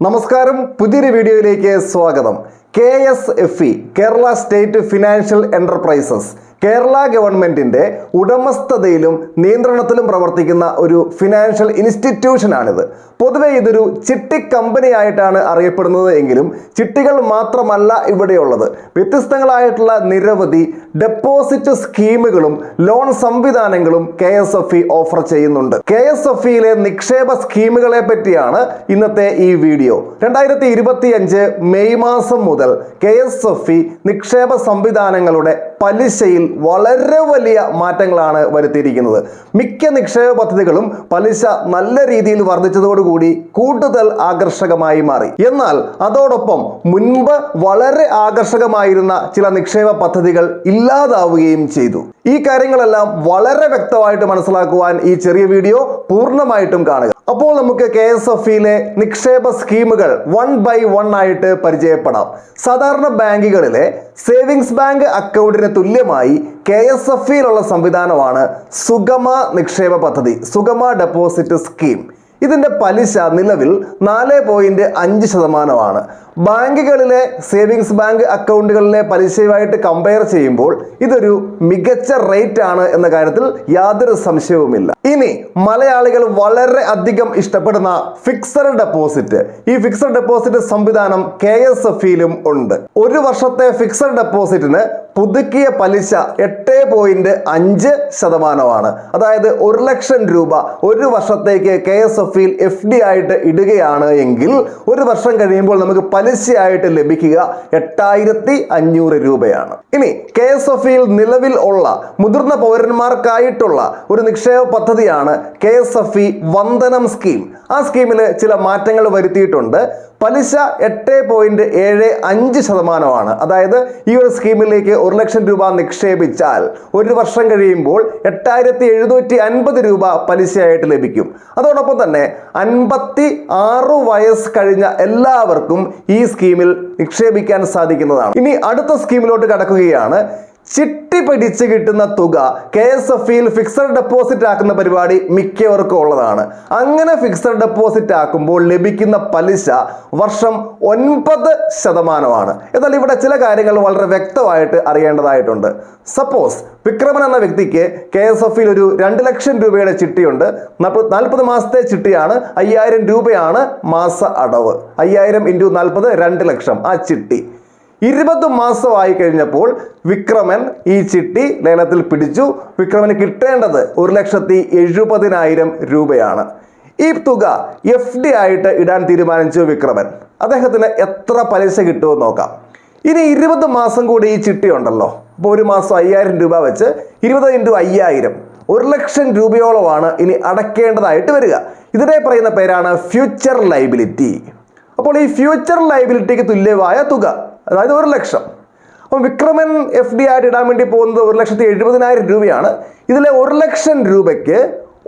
നമസ്കാരം. പുതിയൊരു വീഡിയോയിലേക്ക് സ്വാഗതം. K S F E Kerala state financial enterprises. Kerala ഗവൺമെന്റിന്റെ ഉടമസ്ഥതയിലും നിയന്ത്രണത്തിലും പ്രവർത്തിക്കുന്ന ഒരു ഫിനാൻഷ്യൽ ഇൻസ്റ്റിറ്റ്യൂഷനാണിത് പൊതുവെ ഇതൊരു ചിട്ടി കമ്പനിയായിട്ടാണ് അറിയപ്പെടുന്നത് എങ്കിലും ചിട്ടികൾ മാത്രമല്ല ഇവിടെയുള്ളത്. വ്യത്യസ്തങ്ങളായിട്ടുള്ള നിരവധി ഡെപ്പോസിറ്റ് സ്കീമുകളും ലോൺ സംവിധാനങ്ങളും K S F E offer ചെയ്യുന്നുണ്ട്. കെ എസ് എഫ് ഇയിലെ നിക്ഷേപ സ്കീമുകളെ പറ്റിയാണ് ഇന്നത്തെ ഈ വീഡിയോ. രണ്ടായിരത്തി ഇരുപത്തി അഞ്ച് മെയ് മാസം മുതൽ കെ എസ് എഫ് ഇ നിക്ഷേപ സംവിധാനങ്ങളുടെ പലിശയിൽ വളരെ വലിയ മാറ്റങ്ങളാണ് വരുത്തിയിരിക്കുന്നത്. മിക്ക നിക്ഷേപ പദ്ധതികളും പലിശ നല്ല രീതിയിൽ വർദ്ധിച്ചതോടുകൂടി കൂടുതൽ ആകർഷകമായി മാറി. എന്നാൽ അതോടൊപ്പം മുൻപ് വളരെ ആകർഷകമായിരുന്ന ചില നിക്ഷേപ പദ്ധതികൾ ഇല്ലാതാവുകയും ചെയ്തു. ഈ കാര്യങ്ങളെല്ലാം വളരെ വ്യക്തമായിട്ട് മനസ്സിലാക്കുവാൻ ഈ ചെറിയ വീഡിയോ പൂർണമായിട്ടും കാണുക. അപ്പോൾ നമുക്ക് കെ എസ് എഫ് ഇയിലെ നിക്ഷേപ സ്കീമുകൾ വൺ ബൈ വൺ ആയിട്ട് പരിചയപ്പെടാം. സാധാരണ ബാങ്കുകളിലെ സേവിങ്സ് ബാങ്ക് അക്കൗണ്ടിന് തുല്യമായി കെ എസ് എഫ് ഇയിലുള്ള സംവിധാനമാണ് സുഗമ നിക്ഷേപ പദ്ധതി സുഗമ ഡെപ്പോസിറ്റ് സ്കീം ഇതിന്റെ പലിശ നിലവിൽ നാല് പോയിന്റ് അഞ്ച് ശതമാനമാണ്. ബാങ്കുകളിലെ സേവിങ്സ് ബാങ്ക് അക്കൗണ്ടുകളിലെ പലിശയുമായിട്ട് കമ്പയർ ചെയ്യുമ്പോൾ ഇതൊരു മികച്ച റേറ്റ് ആണ് എന്ന കാര്യത്തിൽ യാതൊരു സംശയവുമില്ല. ഇനി മലയാളികൾ വളരെ അധികം ഇഷ്ടപ്പെടുന്ന ഫിക്സഡ് ഡെപ്പോസിറ്റ് ഈ ഫിക്സഡ് ഡെപ്പോസിറ്റ് സംവിധാനം കെ എസ് എഫിയിലും ഉണ്ട്. ഒരു വർഷത്തെ ഫിക്സഡ് ഡെപ്പോസിറ്റിന് പുതുക്കിയ പലിശ എട്ട് പോയിന്റ് അഞ്ച് ശതമാനമാണ്. അതായത് ഒരു ലക്ഷം രൂപ ഒരു വർഷത്തേക്ക് കെ എസ് എഫ് ഇയിൽ എഫ് ഡി ആയിട്ട് ഇടുകയാണ് എങ്കിൽ ഒരു വർഷം കഴിയുമ്പോൾ നമുക്ക് പലിശയായിട്ട് ലഭിക്കുക എട്ടായിരത്തി അഞ്ഞൂറ് രൂപയാണ്. ഇനി കെ എസ് എഫിൽ നിലവിൽ ഉള്ള മുതിർന്ന പൗരന്മാർക്കായിട്ടുള്ള ഒരു നിക്ഷേപ പദ്ധതിയാണ് K S F E Vandanam scheme. ആ സ്കീമിൽ ചില മാറ്റങ്ങൾ വരുത്തിയിട്ടുണ്ട്. പലിശ എട്ട് പോയിന്റ് ഏഴ് അഞ്ച് ശതമാനമാണ്. അതായത് ഈ ഒരു സ്കീമിലേക്ക് ഒരു ലക്ഷം രൂപ നിക്ഷേപിച്ചാൽ ഒരു വർഷം കഴിയുമ്പോൾ എട്ടായിരത്തി എഴുന്നൂറ്റി അൻപത് രൂപ പലിശയായിട്ട് ലഭിക്കും. അതോടൊപ്പം തന്നെ അൻപത്തി ആറ് വയസ്സ് കഴിഞ്ഞ എല്ലാവർക്കും ഈ സ്കീമിൽ നിക്ഷേപിക്കാൻ സാധിക്കുന്നതാണ്. ഇനി അടുത്ത സ്കീമിലോട്ട് കടക്കുകയാണ്. ചിട്ടി പിടിച്ച് കിട്ടുന്ന തുക കെ എസ് എഫ് ഇയിൽ ഫിക്സഡ് ഡെപ്പോസിറ്റ് ആക്കുന്ന പരിപാടി മിക്കവർക്കും ഉള്ളതാണ്. അങ്ങനെ ഫിക്സഡ് ഡെപ്പോസിറ്റ് ആക്കുമ്പോൾ ലഭിക്കുന്ന പലിശ വർഷം ഒൻപത് ശതമാനമാണ്. എന്നാൽ ഇവിടെ ചില കാര്യങ്ങൾ വളരെ വ്യക്തമായിട്ട് അറിയേണ്ടതായിട്ടുണ്ട്. സപ്പോസ് വിക്രമൻ എന്ന വ്യക്തിക്ക് കെ എസ് എഫ് ഒരു രണ്ട് ലക്ഷം രൂപയുടെ ചിട്ടിയുണ്ട്. നാൽപ്പത് മാസത്തെ ചിട്ടിയാണ്. അയ്യായിരം രൂപയാണ് മാസ അടവ്. അയ്യായിരം ഇന്റു നാൽപ്പത് രണ്ട് ലക്ഷം ആ ചിട്ടി. ഇരുപത് മാസമായി കഴിഞ്ഞപ്പോൾ വിക്രമൻ ഈ ചിട്ടി ലേലത്തിൽ പിടിച്ചു. വിക്രമന് കിട്ടേണ്ടത് ഒരു ലക്ഷത്തി എഴുപതിനായിരം രൂപയാണ്. ഈ തുക എഫ് ഡി ആയിട്ട് ഇടാൻ തീരുമാനിച്ചു വിക്രമൻ. അദ്ദേഹത്തിന് എത്ര പലിശ കിട്ടുമെന്ന് നോക്കാം. ഇനി ഇരുപത് മാസം കൂടി ഈ ചിട്ടി ഉണ്ടല്ലോ. അപ്പോൾ ഒരു മാസം അയ്യായിരം രൂപ വെച്ച് ഇരുപത് ഇന്റു അയ്യായിരം. ഒരു ലക്ഷം രൂപയോളമാണ് ഇനി അടയ്ക്കേണ്ടതായിട്ട് വരിക. ഇതിനെ പറയുന്ന പേരാണ് ഫ്യൂച്ചർ ലൈബിലിറ്റി അപ്പോൾ ഈ ഫ്യൂച്ചർ ലൈബിലിറ്റിക്ക് തുല്യമായ തുക അതായത് ഒരു ലക്ഷം. അപ്പം വിക്രമൻ എഫ് ഡി ആയിട്ട് ഇടാൻ വേണ്ടി പോകുന്നത് ഒരു ലക്ഷത്തി എഴുപതിനായിരം രൂപയാണ്. ഇതിലെ ഒരു ലക്ഷം രൂപയ്ക്ക്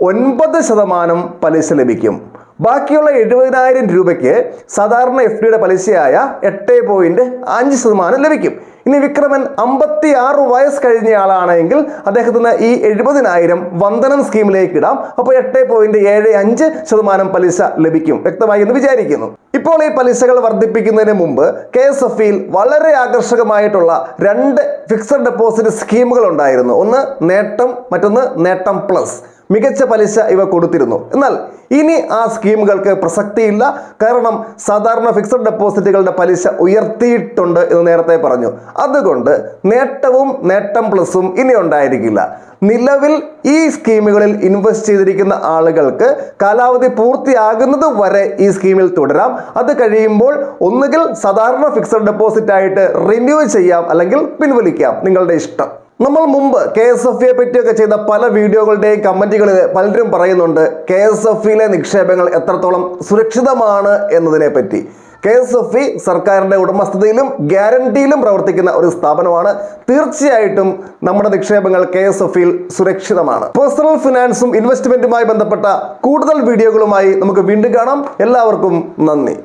ഒൻപത് ശതമാനം പലിശ ലഭിക്കും. ബാക്കിയുള്ള എഴുപതിനായിരം രൂപയ്ക്ക് സാധാരണ എഫ് ഡിയുടെ പലിശയായ എട്ട് പോയിന്റ് അഞ്ച് ശതമാനം ലഭിക്കും. ഇനി വിക്രമൻ അമ്പത്തി ആറ് വയസ്സ് കഴിഞ്ഞ ആളാണെങ്കിൽ അദ്ദേഹത്തിന് ഈ എഴുപതിനായിരം വന്ദനം സ്കീമിലേക്ക് ഇടാം. അപ്പോൾ എട്ട് പോയിന്റ് ഏഴ് അഞ്ച് ശതമാനം പലിശ ലഭിക്കും വ്യക്തമായി എന്ന് വിചാരിക്കുന്നു. ഇപ്പോൾ ഈ പലിശകൾ വർദ്ധിപ്പിക്കുന്നതിന് മുമ്പ് കെ എസ് എഫ് ഇയിൽ വളരെ ആകർഷകമായിട്ടുള്ള രണ്ട് ഫിക്സഡ് ഡെപ്പോസിറ്റ് സ്കീമുകൾ ഉണ്ടായിരുന്നു. ഒന്ന് നേട്ടം മറ്റൊന്ന് നേട്ടം പ്ലസ് മികച്ച പലിശ ഇവ കൊടുത്തിരുന്നു. എന്നാൽ ഇനി ആ സ്കീമുകൾക്ക് പ്രസക്തിയില്ല. കാരണം സാധാരണ ഫിക്സഡ് ഡെപ്പോസിറ്റുകളുടെ പലിശ ഉയർത്തിയിട്ടുണ്ട് എന്ന് നേരത്തെ പറഞ്ഞു. അതുകൊണ്ട് നേട്ടവും നേട്ടം പ്ലസും ഇനി ഉണ്ടായിരിക്കില്ല. നിലവിൽ ഈ സ്കീമുകളിൽ ഇൻവെസ്റ്റ് ചെയ്തിരിക്കുന്ന ആളുകൾക്ക് കാലാവധി പൂർത്തിയാകുന്നത് വരെ ഈ സ്കീമിൽ തുടരാം. അത് കഴിയുമ്പോൾ ഒന്നുകിൽ സാധാരണ ഫിക്സഡ് ഡെപ്പോസിറ്റ് ആയിട്ട് റിന്യൂ ചെയ്യാം അല്ലെങ്കിൽ പിൻവലിക്കാം. നിങ്ങളുടെ ഇഷ്ടം. നമ്മൾ മുമ്പ് കെ എസ് എഫ് ഇയെ പറ്റിയൊക്കെ ചെയ്ത പല വീഡിയോകളുടെയും കമന്റുകളിൽ പലരും പറയുന്നുണ്ട് കെ എസ് എഫ് ഇയിലെ നിക്ഷേപങ്ങൾ എത്രത്തോളം സുരക്ഷിതമാണ് എന്നതിനെ പറ്റി. കെ എസ് എഫ് ഇ സർക്കാരിന്റെ ഉടമസ്ഥതയിലും ഗ്യാരണ്ടിയിലും പ്രവർത്തിക്കുന്ന ഒരു സ്ഥാപനമാണ്. തീർച്ചയായിട്ടും നമ്മുടെ നിക്ഷേപങ്ങൾ കെ എസ് എഫ് ഇയിൽ സുരക്ഷിതമാണ്. പേഴ്സണൽ ഫിനാൻസും ഇൻവെസ്റ്റ്മെന്റുമായി ബന്ധപ്പെട്ട കൂടുതൽ വീഡിയോകളുമായി നമുക്ക് വീണ്ടും കാണാം. എല്ലാവർക്കും നന്ദി.